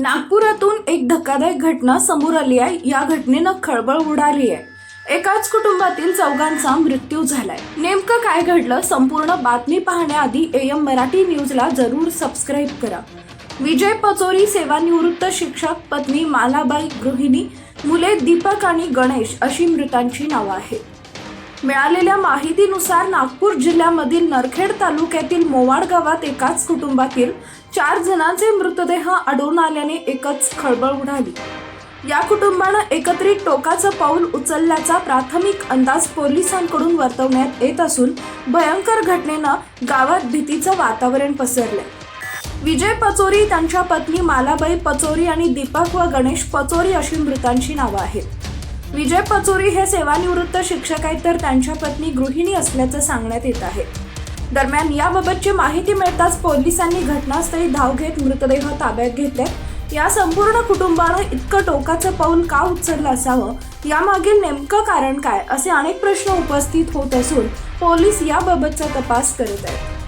नागपुरातून एक धक्कादायक घटना समोर आली आहे. या घटनेनं खळबळ उडाली आहे. एकाच कुटुंबातील चौघांचा मृत्यू झालाय. नेमकं काय घडलं संपूर्ण बातमी पाहण्याआधी एम मराठी न्यूजला जरूर सबस्क्राईब करा. विजय पचोरी सेवानिवृत्त शिक्षक पत्नी मालाबाई गृहिणी मुले दीपक आणि गणेश अशी मृतांची नावं आहेत. मिळालेल्या माहितीनुसार नागपूर जिल्ह्यामधील नरखेड तालुक्यातील मोवाड गावात एकाच कुटुंबातील चार जणांचे मृतदेह आढळून आल्याने एकच खळबळ उडाली. या कुटुंबानं एकत्रित टोकाचं पाऊल उचलल्याचा प्राथमिक अंदाज पोलिसांकडून वर्तवण्यात येत असून भयंकर घटनेनं गावात भीतीचं वातावरण पसरलंय. विजय पचोरी त्यांच्या पत्नी मालाबाई पचोरी आणि दीपक व गणेश पचोरी अशी मृतांची नावं आहेत. विजय पचोरी हे सेवानिवृत्त शिक्षक आहेत तर त्यांच्या पत्नी गृहिणी असल्याचं सांगण्यात येत आहे. दरम्यान याबाबतची माहिती मिळताच पोलिसांनी घटनास्थळी धाव घेत मृतदेह ताब्यात घेतले. या संपूर्ण कुटुंबानं इतकं टोकाचं पाऊल का उचललं असावं? यामागील नेमकं कारण काय? असे अनेक प्रश्न उपस्थित होत असून पोलीस याबाबतचा तपास करत आहेत.